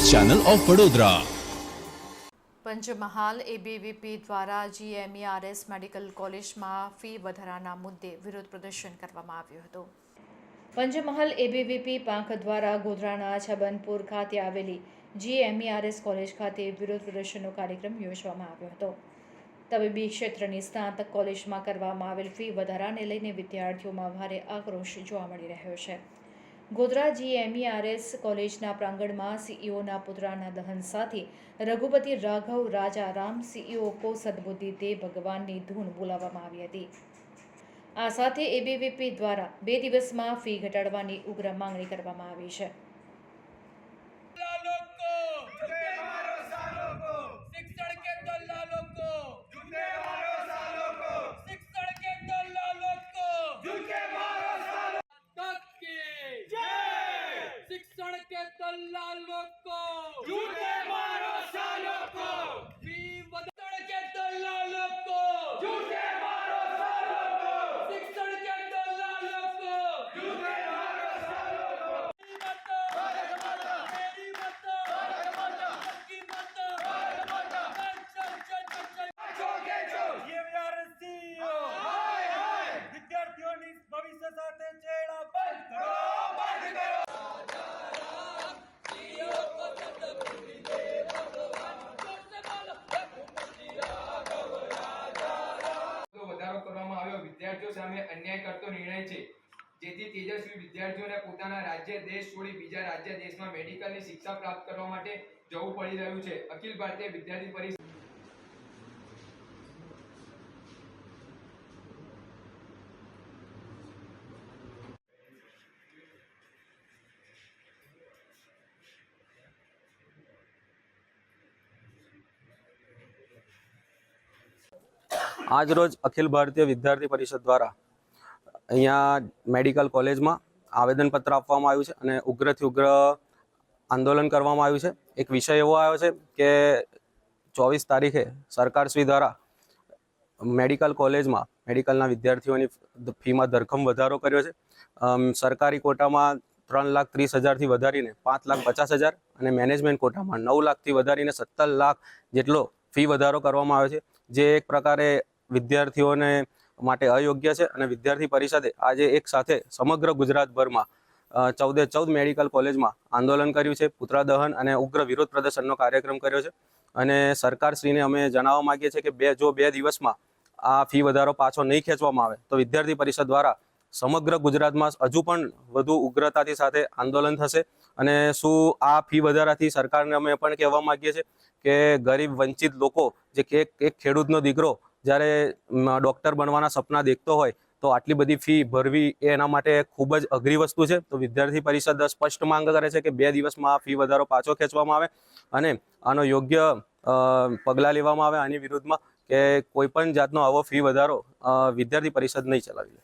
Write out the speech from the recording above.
Channel of Vadodara. Panchmahal ABVP દ્વારા GMERS medical કોલેજમાં fee વધારાના મુદ્દે વિરોધ પ્રદર્શન કરવામાં આવ્યું હતું. પંચમહાલ એબીવીપી પાંખ દ્વારા ગોધરાના છબનપુર ખાતે આવેલી જીએમઈઆરએસ કોલેજ ખાતે વિરોધ પ્રદર્શનનો કાર્યક્રમ યોજવામાં આવ્યો હતો. તબીબી ક્ષેત્રની સ્નાતક કોલેજમાં કરવામાં આવેલ ફી વધારાને લઈને વિદ્યાર્થીઓમાં ભારે આક્રોશ જોવા મળી રહ્યો છે. ગોધરા જીએમઈઆરએસ કોલેજના પ્રાંગણમાં સીઈઓના પુતળાના દહન સાથે રઘુપતિ રાઘવ, રાજા રામ સીઈઓ કો સદબુદ્ધિ દે ભગવાનની ધૂન બોલાવવામાં આવી હતી. આ સાથે એબીવીપી દ્વારા બે દિવસમાં ફી ઘટાડવાની ઉગ્ર માંગણી કરવામાં આવી છે. के दल्लालों को फी बदल के दल्लालों को शिक्षण के दल्लालों को मेरी माता मेरी माता की माता चल चल चल વિદ્યાર્થીઓની ભવિષ્ય સાથે ચેડા વિદ્યાર્થીઓ સામે અન્યાય કરતો નિર્ણય છે. જેથી તેજસ્વી વિદ્યાર્થીઓને પોતાના રાજ્ય, દેશ છોડી બીજા રાજ્ય, દેશમાં મેડિકલની શિક્ષા પ્રાપ્ત કરવા માટે જવું પડી રહ્યું છે. અખિલ ભારતીય વિદ્યાર્થી પરિષદ આજરોજ અખિલ ભારતીય વિદ્યાર્થી પરિષદ દ્વારા અહીંયા મેડિકલ કોલેજમાં આવેદનપત્ર આપવામાં આવ્યું છે અને ઉગ્રથી ઉગ્ર આંદોલન કરવામાં આવ્યું છે. એક વિષય એવો આવ્યો છે કે ચોવીસ તારીખે સરકારશ્રી દ્વારા મેડિકલ કોલેજમાં મેડિકલના વિદ્યાર્થીઓની ફીમાં ધરખમ વધારો કર્યો છે. સરકારી કોટામાં ત્રણ લાખ ત્રીસ હજારથી વધારીને પાંચ લાખ પચાસ હજાર અને મેનેજમેન્ટ કોટામાં નવ લાખથી વધારીને સત્તર લાખ જેટલો ફી વધારો કરવામાં આવ્યો છે. જે એક પ્રકારે વિદ્યાર્થીઓને માટે અયોગ્ય છે અને વિદ્યાર્થી પરિષદે આજે એક સાથે સમગ્ર ગુજરાતભરમાં ચૌદે ચૌદ મેડિકલ કોલેજમાં આંદોલન કર્યું છે. પુતળા દહન અને ઉગ્ર વિરોધ પ્રદર્શનનો કાર્યક્રમ કર્યો છે. અને સરકારશ્રીને અમે જણાવવા માંગીએ છીએ કે બે, જો બે દિવસમાં આ ફી વધારો પાછો નહીં ખેંચવામાં આવે, તો વિદ્યાર્થી પરિષદ દ્વારા સમગ્ર ગુજરાતમાં હજુ પણ વધુ ઉગ્રતાથી સાથે આંદોલન થશે. અને શું આ ફી વધારાથી સરકારને અમે પણ કહેવા માંગીએ છીએ કે ગરીબ વંચિત લોકો, જે એક ખેડૂતનો દીકરો જ્યારે ડૉક્ટર બનવાના સપના દેખતો હોય, તો આટલી બધી ફી ભરવી એ એના માટે ખૂબ જ અઘરી વસ્તુ છે. તો વિદ્યાર્થી પરિષદ સ્પષ્ટ માંગ કરે છે કે બે દિવસમાં આ ફી વધારો પાછો ખેંચવામાં આવે અને આનો યોગ્ય પગલાં લેવામાં આવે આની વિરુદ્ધમાં કે કોઈપણ જાતનો આવો ફી વધારો વિદ્યાર્થી પરિષદ નહીં ચલાવી લે.